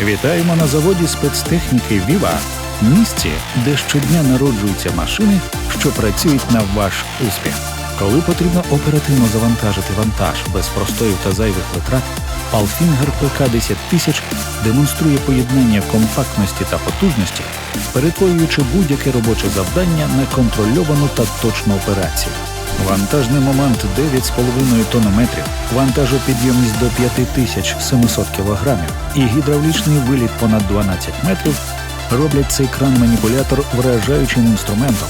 Вітаємо на заводі спецтехніки Віва, місці, де щодня народжуються машини, що працюють на ваш успіх. Коли потрібно оперативно завантажити вантаж без простоїв та зайвих витрат, Palfinger PK 10000 демонструє поєднання компактності та потужності, перетворюючи будь-яке робоче завдання на контрольовану та точну операцію. Вантажний момент 9,5 тонометрів, вантажопідйомність до 5700 кг і гідравлічний виліт понад 12 метрів роблять цей кран-маніпулятор вражаючим інструментом,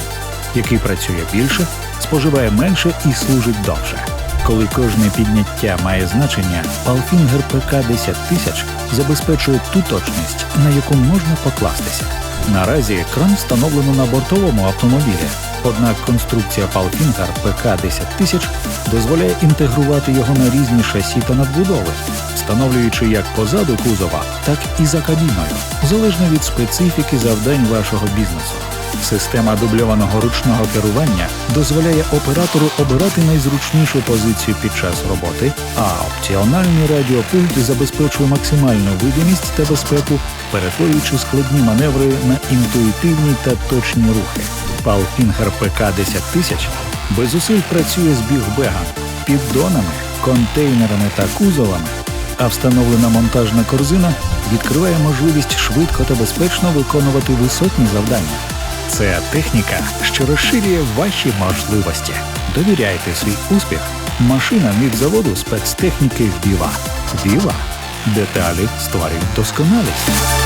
який працює більше, споживає менше і служить довше. Коли кожне підняття має значення, Palfinger PK 10000 забезпечує ту точність, на яку можна покластися. Наразі кран встановлено на бортовому автомобілі, однак конструкція Palfinger PK 10000 дозволяє інтегрувати його на різні шасі та надбудови, встановлюючи як позаду кузова, так і за кабіною, залежно від специфіки завдань вашого бізнесу. Система дубльованого ручного керування дозволяє оператору обирати найзручнішу позицію під час роботи, а опціональний радіопульт забезпечує максимальну видимість та безпеку, перетворюючи складні маневри на інтуїтивні та точні рухи. Palfinger PK 10000 без зусиль працює з бігбегами, піддонами, контейнерами та кузовами, а встановлена монтажна корзина відкриває можливість швидко та безпечно виконувати висотні завдання. Це техніка, що розширює ваші можливості. Довіряйте свій успіх машинам від заводу спецтехніки Віва. Віва. Деталі створюють досконалість.